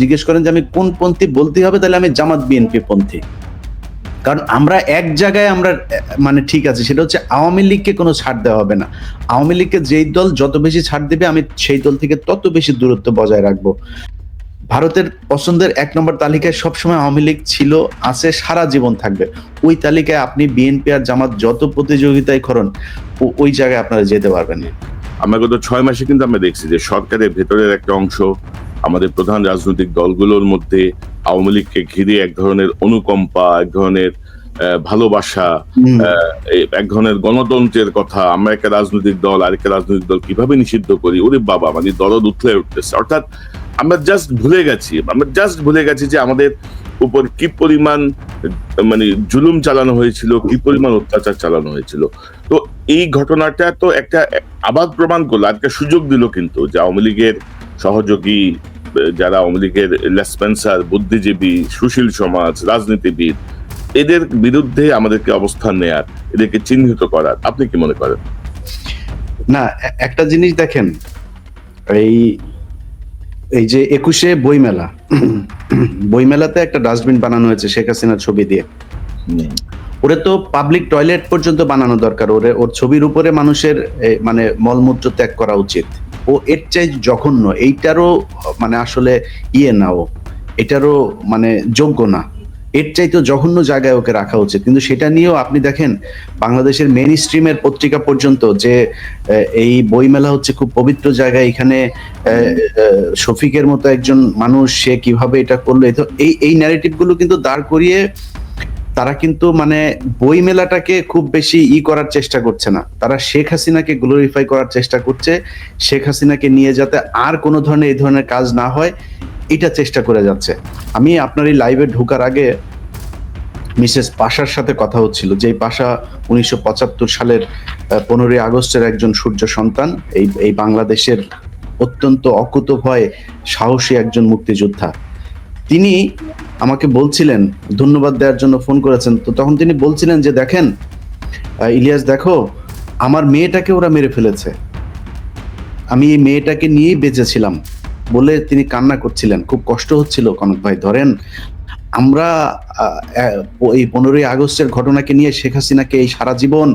জিজ্ঞেস করেন যে আমি কোন পন্থী? বলতে হবে, তাহলে আমি জামাত বিএনপি পন্থী। কারণ আমরা এক জায়গায় আমরা মানে ঠিক আছে, সেটা হচ্ছে আওয়ামী লীগকে কোনো ছাড় দেওয়া হবে না। আওয়ামী লীগকে যেই দল যত বেশি ছাড় দেবে, আমি সেই দল থেকে তত বেশি দূরত্ব বজায় রাখব। ভারতের পছন্দের এক নম্বর তালিকায় সবসময় আওয়ামী লীগ ছিল, আছে, সারা জীবন থাকবে। ওই তালিকায় আপনি বিএনপি আর জামাত যত প্রতিযোগিতায় করেন ওই জায়গায় আপনারা যেতে পারবেন আমরা গত ছয় মাসে কিন্তু আমরা দেখছি যে সরকারের ভেতরের একটা অংশ আমাদের প্রধান রাজনৈতিক দলগুলোর মধ্যে আওয়ামী লীগকে ঘিরে এক ধরনের অনুকম্পা এক ধরনের ভালোবাসা এক ধরনের গণতন্ত্রের কথা আমরা একটা রাজনৈতিক দল আরেকটা রাজনৈতিক দল কীভাবে নিষিদ্ধ করি? ওরে বাবা মানে দরদ উঠলে উঠতেছে। অর্থাৎ আমরা জাস্ট ভুলে গেছি আমরা জাস্ট ভুলে গেছি যে আমাদের উপর কি পরিমাণ মানে জুলুম চালানো হয়েছিল কি পরিমাণ অত্যাচার চালানো হয়েছিল। তো এই ঘটনাটা তো একটা আবাদ প্রমাণ করল একটা সুযোগ দিল কিন্তু যে আওয়ামী লীগের সহযোগী যারা আওয়ামী লীগের লেসপেন্সার বুদ্ধিজীবী সুশীল সমাজ রাজনীতিবিদ এদের বিরুদ্ধে আমাদেরকে অবস্থান নেয়ার এদেরকে চিহ্নিত করার আপনি কি মনে করেন? না একটা জিনিস দেখেন এই এই যে একুশে বইমেলা বইমেলাতে একটা ডাস্টবিন বানানো হয়েছে শেখ হাসিনার ছবি দিয়ে। ওরে তো পাবলিক টয়লেট পর্যন্ত বানানো দরকার ওরে ওর ছবির উপরে মানুষের মানে মলমূত্র ত্যাগ করা উচিত। ও এর চাই জঘন্য, এইটারও মানে আসলে ইয়ে না ও। এটারও মানে যোগ্য না। এর চাইতে জঘন্য জায়গায় ওকে রাখা উচিত। কিন্তু সেটা নিয়েও আপনি দেখেন, বাংলাদেশের মেন স্ট্রিমের পত্রিকা পর্যন্ত যে এই বইমেলা হচ্ছে খুব পবিত্র জায়গা। এখানে শফিকের মতো একজন মানুষ, সে কীভাবে এটা করল? এই এই এই ন্যারেটিভগুলো কিন্তু দাঁড় করিয়ে তারা কিন্তু মানে বই মেলাটাকে খুব বেশি ই করার চেষ্টা করছে না। তারা শেখ হাসিনাকে গ্লোরিফাই করার চেষ্টা করছে। শেখ হাসিনাকে নিয়ে যাতে আর কোনো ধরনের এই ধরনের কাজ না হয়, এটা চেষ্টা করে যাচ্ছে। আমি আপনার এই লাইভে ঢোকার আগে মিসেস পাশার সাথে কথা হচ্ছিল যে পাশা উনিশশো পঁচাত্তর সালের পনেরোই আগস্টের একজন সূর্য সন্তান। এই এই বাংলাদেশের অত্যন্ত অকুত ভয় সাহসী একজন মুক্তিযোদ্ধা। তিনি আমাকে বলছিলেন, ধন্যবাদ দেওয়ার জন্য ফোন করেছেন। তো তখন তিনি বলছিলেন যে, দেখেন ইলিয়াস, দেখো, আমার মেয়েটাকে ওরা মেরে ফেলেছে। আমি এই মেয়েটাকে নিয়েই বেঁচেছিলাম। বলে তিনি কান্না করছিলেন। খুব কষ্ট হচ্ছিল, কনক ভাই, ধরেন, আমরা এই পনেরোই আগস্টের ঘটনাকে নিয়ে শেখ হাসিনাকে এই সারা জীবন,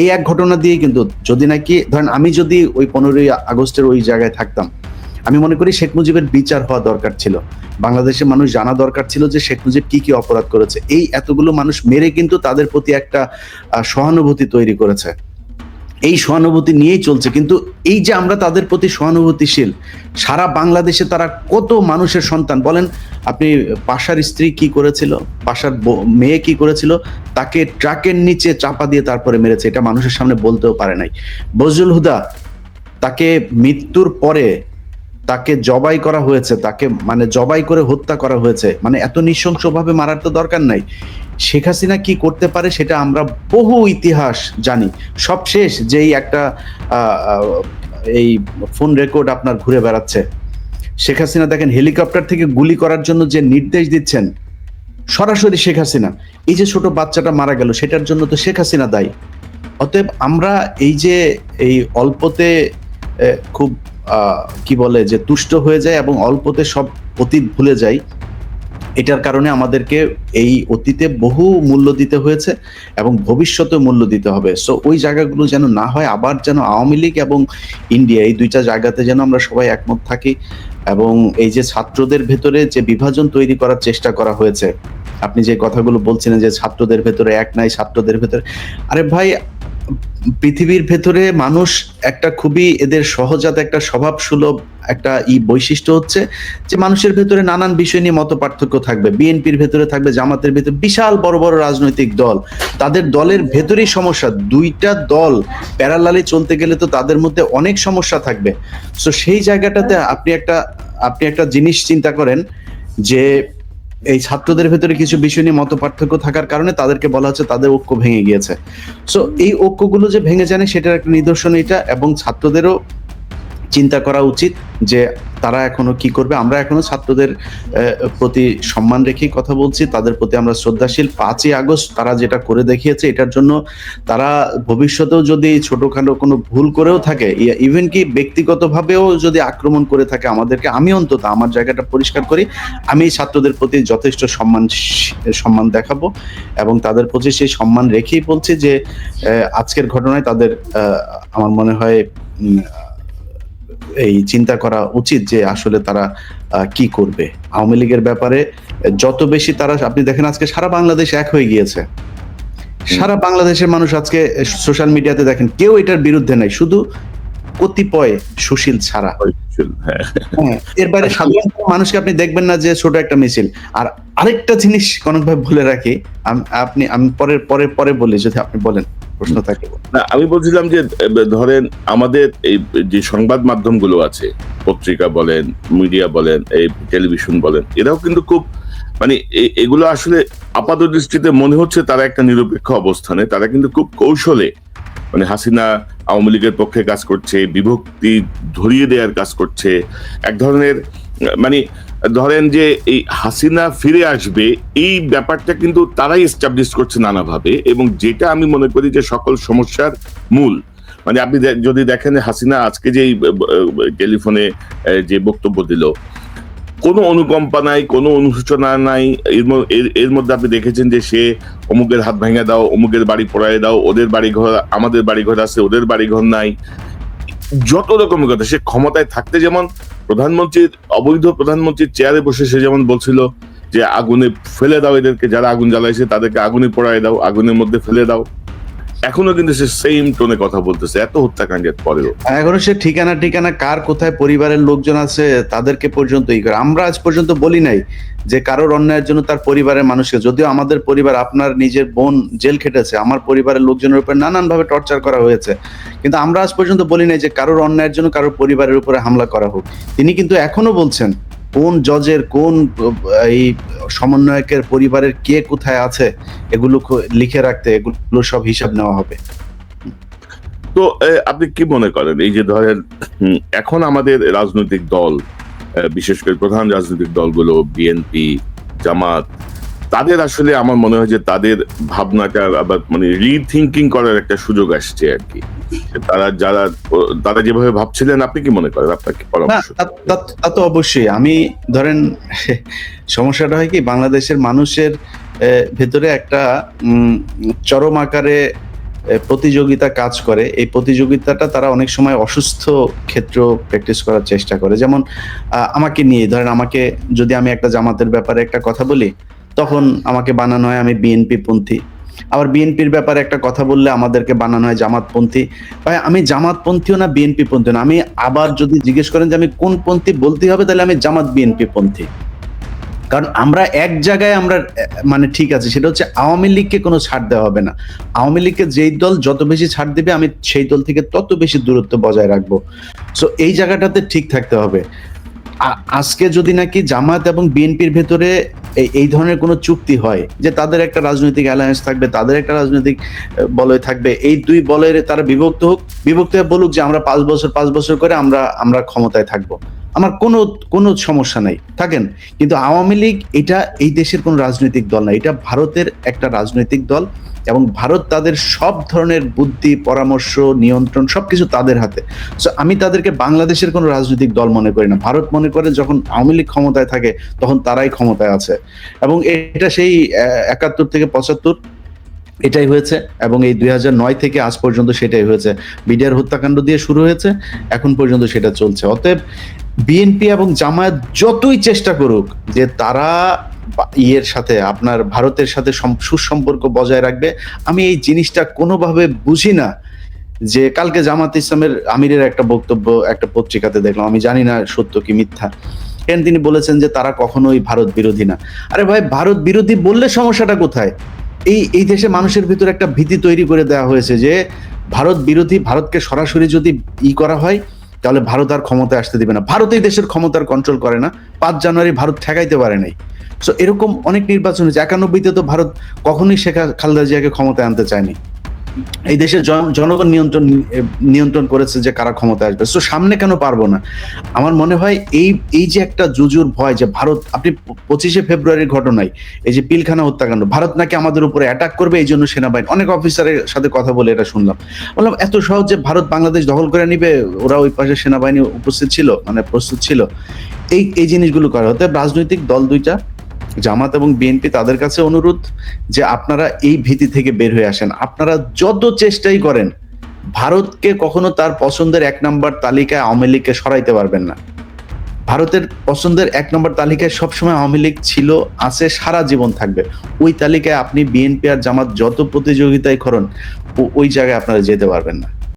এই এক ঘটনা দিয়ে কিন্তু, যদি নাকি, ধরেন, আমি যদি ওই পনেরোই আগস্টের ওই জায়গায় থাকতাম আমি মনে করি শেখ মুজিবের বিচার হওয়া দরকার ছিল। বাংলাদেশের মানুষ জানা দরকার ছিল যে শেখ মুজিব কি কি অপরাধ করেছে। এই এতগুলো মানুষ মেরে কিন্তু তাদের প্রতি একটা সহানুভূতি তৈরি করেছে। এই সহানুভূতি নিয়েই চলছে। কিন্তু এই যে আমরা তাদের প্রতি সহানুভূতিশীল, সারা বাংলাদেশে তারা কত মানুষের সন্তান? বলেন, আপনি পাশার স্ত্রী কি করেছিল? পাশার মেয়ে কি করেছিল? তাকে ট্রাকের নিচে চাপা দিয়ে তারপরে মেরেছে। এটা মানুষের সামনে বলতেও পারে নাই। বজরুল হুদা, তাকে মৃত্যুর পরে তাকে জবাই করা হয়েছে, তাকে মানে জবাই করে হত্যা করা হয়েছে মানে এত নৃশংসভাবে মারার তো দরকার নাই। শেখ হাসিনা কি করতে পারে সেটা আমরা বহু ইতিহাস জানি। সবশেষ যেই একটা এই ফোন রেকর্ড আপনার ঘুরে বেড়াচ্ছে। শেখ হাসিনা দেখেন, হেলিকপ্টার থেকে গুলি করার জন্য যে নির্দেশ দিচ্ছেন, সরাসরি শেখ হাসিনা। এই যে ছোট বাচ্চাটা মারা গেল, সেটার জন্য তো শেখ হাসিনা দায়ী। অতএব আমরা এই যে এই অল্পতে খুব কি বলে, যে তুষ্ট হয়ে যায় এবং অল্পতে সব অতীত ভুলে যাই এটার কারণে আমাদেরকে এই অতীতে বহু মূল্য দিতে হয়েছে এবং ভবিষ্যতে মূল্য দিতে হবে। সো ওই জায়গাগুলো যেন না হয়, আবার যেন আওয়ামী লীগ এবং ইন্ডিয়া, এই দুইটা জায়গাতে যেন আমরা সবাই একমত থাকি এবং এই যে ছাত্রদের ভেতরে যে বিভাজন তৈরি করার চেষ্টা করা হয়েছে, আপনি যে কথাগুলো বলছিলেন যে ছাত্রদের ভেতরে এক নাই, ছাত্রদের ভেতরে, আরে ভাই পৃথিবীর ভেতরে মানুষ একটা খুবই এদের সহজাত একটা স্বভাব সুলভ একটা ই বৈশিষ্ট্য হচ্ছে যে মানুষের ভেতরে নানান বিষয় নিয়ে মত পার্থক্য থাকবে। বিএনপির ভেতরে থাকবে, জামাতের ভেতরে বিশাল বড় বড় রাজনৈতিক দল। তাদের দলের ভেতরেই সমস্যা। দুইটা দল প্যারালালে চলতে গেলে তো তাদের মধ্যে অনেক সমস্যা থাকবে। তো সেই জায়গাটাতে আপনি একটা আপনি একটা জিনিস চিন্তা করেন যে এই ছাত্রদের ভেতরে কিছু বিষয় নিয়ে মত পার্থক্য থাকার কারণে তাদেরকে বলা হচ্ছে তাদের ঐক্য ভেঙে গিয়েছে। সো এই ঐক্যগুলো যে ভেঙে জানে সেটার একটা নিদর্শন এটা, এবং ছাত্রদেরও চিন্তা করা উচিত যে তারা এখনও কি করবে? আমরা এখনও ছাত্রদের প্রতি সম্মান রেখেই কথা বলছি। তাদের প্রতি আমরা শ্রদ্ধাশীল। পাঁচই আগস্ট তারা যেটা করে দেখিয়েছে, এটার জন্য তারা ভবিষ্যতেও যদি ছোটখাটো কোনো ভুল করেও থাকে ইভেন কি ব্যক্তিগতভাবেও যদি আক্রমণ করে থাকে আমাদেরকে, আমি অন্তত আমার জায়গাটা পরিষ্কার করি, আমি ছাত্রদের প্রতি যথেষ্ট সম্মান সম্মান দেখাবো এবং তাদের প্রতি সেই সম্মান রেখেই বলছি যে আজকের ঘটনায় তাদের আমার মনে হয় এই চিন্তা করা উচিত যে আসলে তারা কি করবে। আওয়ামী লীগের ব্যাপারে যত বেশি তারা আপনি দেখেন আজকে সারা বাংলাদেশ এক হয়ে গিয়েছে। সারা বাংলাদেশের মানুষ আজকে সোশ্যাল মিডিয়াতে দেখেন কেউ এটার বিরুদ্ধে নাই শুধু কতিপয় সুশীল ছাড়া। হ্যাঁ। হ্যাঁ, এর বাইরে সাধারণ মানুষকে আপনি দেখবেন না যে ছোট একটা মিছিল। আর আরেকটা জিনিস কনকভাবে বলে রাখি আপনি আমি পরে পরে পরে বলি যদি আপনি বলেন। প্রশ্ন থাকে। না আমি বলছিলাম যে ধরেন আমাদের এই যে সংবাদ মাধ্যমগুলো আছে পত্রিকা বলেন মিডিয়া বলেন এই টেলিভিশন বলেন এরাও কিন্তু খুব মানে এগুলো আসলে আপাত দৃষ্টিতে মনে হচ্ছে তারা একটা নিরপেক্ষ অবস্থানে তারা কিন্তু খুব কৌশলে মানে হাসিনা আওয়ামী লীগের পক্ষে কাজ করছে বিভক্তি ধরিয়ে দেওয়ার কাজ করছে এক ধরনের মানে ধরেন যে এই হাসিনা ফিরে আসবে, এই ব্যাপারটা কিন্তু তারাই এস্টাবলিশ করছে নানাভাবে এবং যেটা আমি মনে করি যে সকল সমস্যার মূল। মানে আপনি যদি দেখেন হাসিনা আজকে যে টেলিফোনে যে বক্তব্য দিল, কোনো অনুকম্পা নাই, কোনো অনুশোচনা নাই, এর মধ্যে আপনি দেখেছেন যে সে অমুকের হাত ভেঙে দাও, অমুকের বাড়ি পড়ায় দাও, ওদের বাড়ি ঘর আমাদের বাড়ি ঘর আছে, ওদের বাড়ি ঘর নাই। যত রকমের কথা, সে ক্ষমতায় থাকতে যেমন প্রধানমন্ত্রীর, অবৈধ প্রধানমন্ত্রীর চেয়ারে বসে সে যেমন বলছিল যে আগুনে ফেলে দাও এদেরকে, যারা আগুন জ্বালাইছে তাদেরকে আগুনে পড়ায় দাও, আগুনের মধ্যে ফেলে দাও। এখনও কিন্তু সে সেম টোনে কথা বলতেছে, এত হত্যাকাণ্ডের পরেও। এখনও সে ঠিকানা ঠিকানা, কার কোথায়, পরিবারের লোকজন আছে, তাদেরকে পর্যন্ত ই করে। আমরা আজ পর্যন্ত বলি নাই যে কারোর অন্যায়ের জন্য তার পরিবারের মানুষকে। যদিও আমাদের পরিবার, আপনার নিজের বোন জেল খেটেছে, আমার পরিবারের লোকজনের উপর নানান ভাবে টর্চার করা হয়েছে। কিন্তু আমরা আজ পর্যন্ত বলি নাই যে কারোর অন্যায়ের জন্য কারোর পরিবারের উপরে হামলা করা হোক। তিনি কিন্তু এখনও বলছেন কোন জজের কোন, এই সমন্বয়কের পরিবারের কে কোথায় আছে, এগুলো লিখে রাখতে এগুলো সব হিসাব নেওয়া হবে। তো আপনি কি মনে করেন? এই যে ধরেন এখন আমাদের রাজনৈতিক দল বিশেষ করে প্রধান রাজনৈতিক দলগুলো বিএনপি জামাত, তাদের আসলে আমার মনে হয় যে তাদের ভাবনাটা আবার মানে রিথিঙ্কিং করার একটা সুযোগ আসছে আর কি। তারা যারা তারা যেভাবে ভাবছিলেন, আপনি কি মনে করেন আপনার কি না পরামর্শ তা- তা- তা তো অবশ্যই। আমি, ধরেন, সমস্যাটা হয় কি, বাংলাদেশের মানুষের ভেতরে একটা চরম আকারে প্রতিযোগিতা কাজ করে। এই প্রতিযোগিতাটা তারা অনেক সময় অসুস্থ ক্ষেত্র প্র্যাকটিস করার চেষ্টা করে। যেমন আমাকে নিয়ে, ধরেন আমাকে যদি আমি একটা জামাতের ব্যাপারে একটা কথা বলি, তখন আমাকে বানানো হয় আমি বিএনপি পন্থী। আবার বিএনপির ব্যাপারে একটা কথা বললে আমাদেরকে বানানো হয় জামাতপন্থী। ভাই, আমি জামাতপন্থীও না বিএনপি পন্থী না। আমি আবার যদি জিজ্ঞেস করেন যে আমি কোন পন্থী বলতে হবে, তাহলে আমি জামাত বিএনপি পন্থী কারণ আমরা এক জায়গায় আমরা মানে ঠিক আছে, সেটা হচ্ছে আওয়ামী লীগকে কোনো ছাড় দেওয়া হবে না। আওয়ামী লীগকে যেই দল যত বেশি ছাড় দেবে, আমি সেই দল থেকে তত বেশি দূরত্ব বজায় রাখব। সো এই জায়গাটাতে ঠিক থাকতে হবে। আজকে যদি নাকি জামাত এবং বিএনপির ভেতরে এই- ধরনের কোনো চুক্তি হয় যে তাদের একটা রাজনৈতিক অ্যালায়েন্স থাকবে, তাদের একটা রাজনৈতিক বলয় থাকবে, এই দুই বলয়ের তারা বিভক্ত হোক, বিভক্ত হয়ে বলুক যে আমরা পাঁচ বছর পাঁচ বছর করে আমরা আমরা ক্ষমতায় থাকব। আমার কোনো কোনো সমস্যা নাই। থাকেন? কিন্তু আওয়ামী লীগ এটা এই দেশের কোনো রাজনৈতিক দল না। এটা ভারতের একটা রাজনৈতিক দল এবং ভারত তাদের সব ধরনের বুদ্ধি, পরামর্শ, নিয়ন্ত্রণ সবকিছু তাদের হাতে। সো আমি তাদেরকে বাংলাদেশের কোনো রাজনৈতিক দল মনে করি না। ভারত মনে করে যখন আওয়ামী লীগ ক্ষমতায় থাকে, তখন তারাই ক্ষমতায় আছে। এবং এটা সেই একাত্তর থেকে পঁচাত্তর এটাই হয়েছে এবং এই দুই থেকে আজ পর্যন্ত সেটাই হয়েছে। বিডিআর হত্যাকাণ্ড দিয়ে শুরু হয়েছে, এখন পর্যন্ত সেটা চলছে। অতএব বিএনপি এবং জামায়াত যতই চেষ্টা করুক যে তারা ইয়ের সাথে, আপনার ভারতের সাথে সুসম্পর্ক বজায় রাখবে, আমি এই জিনিসটা কোনোভাবে বুঝি না যে কালকে জামাত ইসলামের আমিরের একটা বক্তব্য একটা পত্রিকাতে দেখলাম, আমি জানি না সত্য কি মিথ্যা। কেন তিনি বলেছেন যে তারা কখনোই ভারত বিরোধী না। আরে ভাই, ভারত বিরোধী বললে সমস্যাটা কোথায়? এই এই দেশে মানুষের ভিতরে একটা ভীতি তৈরি করে দেওয়া হয়েছে যে ভারত বিরোধী, ভারতকে সরাসরি যদি ই করা হয়, তাহলে ভারত আর ক্ষমতায় আসতে দিবে না। ভারত এই দেশের ক্ষমতার কন্ট্রোল করে না। পাঁচ জানুয়ারি ভারত ঠেকাইতে পারে নাই। সো এরকম অনেক নির্বাচন হয়েছে। একানব্বইতে তো ভারত কখনোই শেখ খালেদা জিয়াকে ক্ষমতায় আনতে চায়নি। এই দেশের জন- জনগণ নিয়ন্ত্রণ নিয়ন্ত্রণ করেছে যে কারা ক্ষমতা আসবে। তো সামনে কেন পারব না? আমার মনে হয় এই এই যে একটা জুজুর ভয় যে ভারত, আপনি পঁচিশে ফেব্রুয়ারির ঘটনায়, এই যে পিলখানা হত্যাকাণ্ড, ভারত নাকি আমাদের উপরে অ্যাটাক করবে, এই জন্য সেনাবাহিনী, অনেক অফিসারের সাথে কথা বলে এটা শুনলাম। বললাম, এত সহজ যে ভারত বাংলাদেশ দখল করে নিবে, ওরা ওই পাশে সেনাবাহিনী উপস্থিত ছিল মানে প্রস্তুত ছিল। এই এই জিনিসগুলো করা হতে রাজনৈতিক দল দুইটা জামাত এবং বিএনপি তাদের কাছে অনুরোধ যে আপনারা এই ভীতি থেকে বের হয়ে আসেন। আপনারা যত চেষ্টাই করেন, ভারতকে কখনো তার পছন্দের এক নম্বর তালিকায় আওয়ামী লীগকে সরাইতে পারবেন না। ভারতের পছন্দের এক নম্বর তালিকায় সবসময় আওয়ামী লীগ ছিল, আছে, সারা জীবন থাকবে। ওই তালিকায় আপনি বিএনপি আর জামাত যত প্রতিযোগিতায় করেন ওই জায়গায় আপনারা যেতে পারবেন না।